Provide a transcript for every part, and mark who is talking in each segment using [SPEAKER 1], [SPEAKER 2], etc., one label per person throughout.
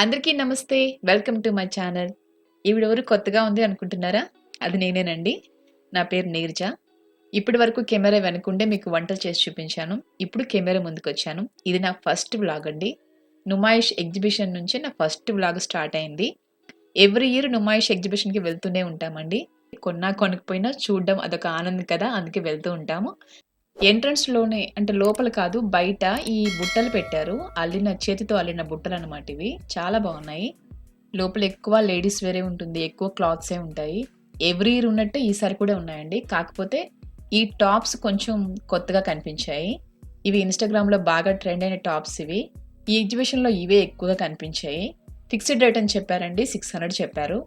[SPEAKER 1] అందరికీ నమస్తే. Welcome to my channel. ఈవిడెవరు కొత్తగా ఉంది అనుకుంటున్నారా? అది నేనేనండి. నా పేరు నీరజ. ఇప్పటి వరకు కెమెరా వెనకుండే మీకు వంటలు చేసి చూపించాను. ఇప్పుడు కెమెరా ముందుకొచ్చాను. ఇది నా ఫస్ట్ వ్లాగ్ అండి. నుమాయిష్ ఎగ్జిబిషన్ నుంచి నా ఫస్ట్ వ్లాగ్ స్టార్ట్ అయింది. ఎవ్రీ ఇయర్ నుమాయిష్ ఎగ్జిబిషన్‌కి వెళ్తూనే ఉంటామండి. కొన్నా కొనకపోయినా చూడడం అదొక ఆనందం కదా! అందుకే వెళ్తూ ఉంటాము. ఎంట్రన్స్‌లోనే అంటే లోపల కాదు బయట ఈ బుట్టలు పెట్టారు. అల్లిన చేతితో అల్లిన బుట్టలు అనమాట ఇవి. చాలా బాగున్నాయి. లోపల ఎక్కువ లేడీస్ వేరే ఉంటుంది. ఎక్కువ క్లాత్సే ఉంటాయి. ఎవ్రీ ఇయర్ ఉన్నట్టు ఈసారి కూడా ఉన్నాయండి. కాకపోతే ఈ టాప్స్ కొంచెం కొత్తగా కనిపించాయి. ఇవి ఇన్‌స్టాగ్రామ్‌లో బాగా ట్రెండ్ అయిన టాప్స్ ఇవి. ఈ ఎగ్జిబిషన్‌లో ఇవే ఎక్కువగా కనిపించాయి. ఫిక్స్డ్ రేట్ అని చెప్పారండి. 600 చెప్పారు.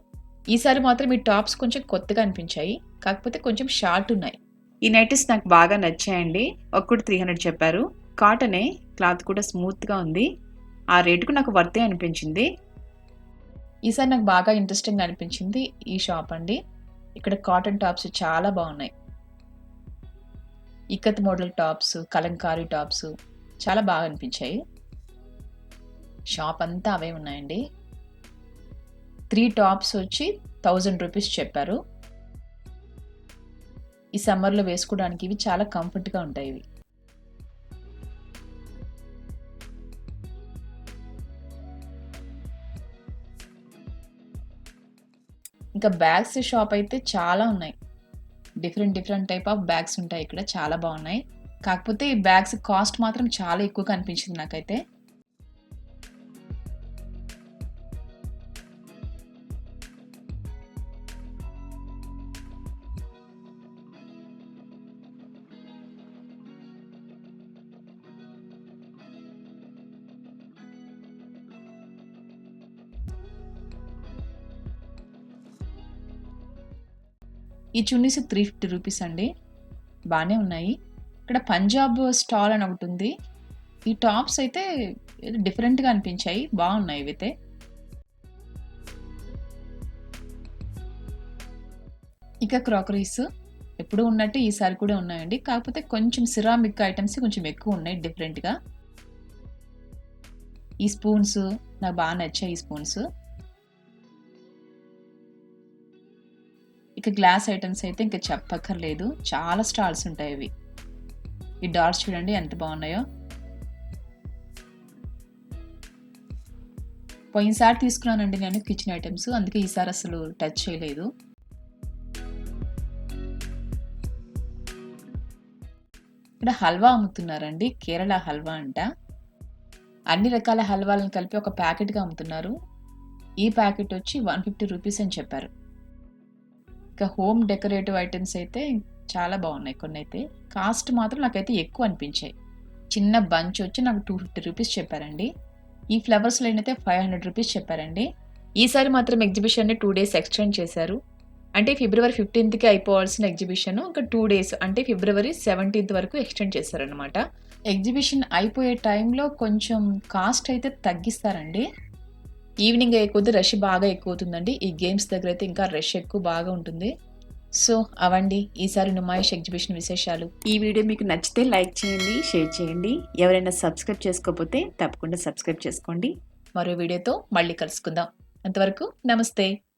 [SPEAKER 1] ఈసారి మాత్రం ఈ టాప్స్ కొంచెం కొత్తగా అనిపించాయి. కాకపోతే కొంచెం షార్ట్ ఉన్నాయి. ఈ నైటీస్ నాకు బాగా నచ్చాయండి. ఒక్కటి 300 చెప్పారు. కాటనే క్లాత్ కూడా స్మూత్‌గా ఉంది. ఆ రేటుకు నాకు వర్తే అనిపించింది. ఈసారి నాకు బాగా ఇంట్రెస్టింగ్ అనిపించింది ఈ షాప్ అండి. ఇక్కడ కాటన్ టాప్స్ చాలా బాగున్నాయి. Ikat model tops, Kalamkari tops చాలా బాగా అనిపించాయి. షాప్ అంతా అవే ఉన్నాయండి. త్రీ టాప్స్ వచ్చి థౌజండ్ రూపీస్ చెప్పారు. ఈ సమ్మర్‌లో వేసుకోవడానికి ఇవి చాలా కంఫర్ట్‌గా ఉంటాయి ఇవి. ఇంకా బ్యాగ్స్ షాప్ అయితే చాలా ఉన్నాయి. Different different type of bags ఉంటాయి ఇక్కడ. చాలా బాగున్నాయి. కాకపోతే ఈ బ్యాగ్స్ కాస్ట్ మాత్రం చాలా ఎక్కువగా అనిపించింది నాకైతే. ఈ చున్నీస్ 350 రూపీస్ అండి. బాగానే ఉన్నాయి. ఇక్కడ పంజాబ్ స్టాల్ అని ఒకటి ఉంది ఈ టాప్స్ అయితే డిఫరెంట్‌గా అనిపించాయి. బాగున్నాయి ఇవైతే. ఇక క్రాకరీస్ ఎప్పుడూ ఉన్నట్టు ఈసారి కూడా ఉన్నాయండి. కాకపోతే కొంచెం సిరామిక్ ఐటమ్స్ కొంచెం ఎక్కువ ఉన్నాయి డిఫరెంట్‌గా. ఈ స్పూన్స్ నాకు బాగా నచ్చాయి ఈ స్పూన్స్. ఇక గ్లాస్ ఐటమ్స్ అయితే ఇంకా చెప్పక్కర్లేదు. చాలా స్టాల్స్ ఉంటాయి ఇవి. ఈ డాల్స్ చూడండి ఎంత బాగున్నాయో. పోయినసారి తీసుకున్నానండి నేను కిచెన్ ఐటమ్స్ అందుకే ఈసారి అసలు టచ్ చేయలేదు. ఇక్కడ హల్వా అమ్ముతున్నారండి. కేరళ హల్వా అంట. అన్ని రకాల హల్వాలను కలిపి ఒక ప్యాకెట్‌గా అమ్ముతున్నారు. ఈ ప్యాకెట్ వచ్చి 150 రూపీస్ అని చెప్పారు. ఇంకా హోమ్ డెకరేటివ్ ఐటమ్స్ అయితే చాలా బాగున్నాయి కొన్ని అయితే కాస్ట్ మాత్రం నాకైతే ఎక్కువ అనిపించాయి. చిన్న బంచ్ వచ్చి నాకు 250 రూపీస్ చెప్పారండి. ఈ ఫ్లవర్స్‌లోనైతే 500 రూపీస్ చెప్పారండి. ఈసారి మాత్రం ఎగ్జిబిషన్‌ని టూ డేస్ ఎక్స్‌టెండ్ చేశారు. అంటే ఫిబ్రవరి 15కి అయిపోవాల్సిన ఎగ్జిబిషన్ ఇంకా టూ డేస్ అంటే ఫిబ్రవరి 17థ్ వరకు ఎక్స్‌టెండ్ చేశారనమాట. ఎగ్జిబిషన్ అయిపోయే టైంలో కొంచెం కాస్ట్ అయితే తగ్గిస్తారండి. ఈవినింగ్ అయ్యే కొద్దీ రష్ బాగా ఎక్కువవుతుందండి. ఈ గేమ్స్ దగ్గర అయితే ఇంకా రష్ ఎక్కువ బాగా ఉంటుంది. సో, అవండి ఈసారి నుమాయిష్ ఎగ్జిబిషన్ విశేషాలు.
[SPEAKER 2] ఈ వీడియో మీకు నచ్చితే లైక్ చేయండి, షేర్ చేయండి. ఎవరైనా సబ్స్క్రైబ్ చేసుకోకపోతే తప్పకుండా సబ్స్క్రైబ్ చేసుకోండి.
[SPEAKER 1] మరో వీడియోతో మళ్ళీ కలుసుకుందాం. అంతవరకు నమస్తే.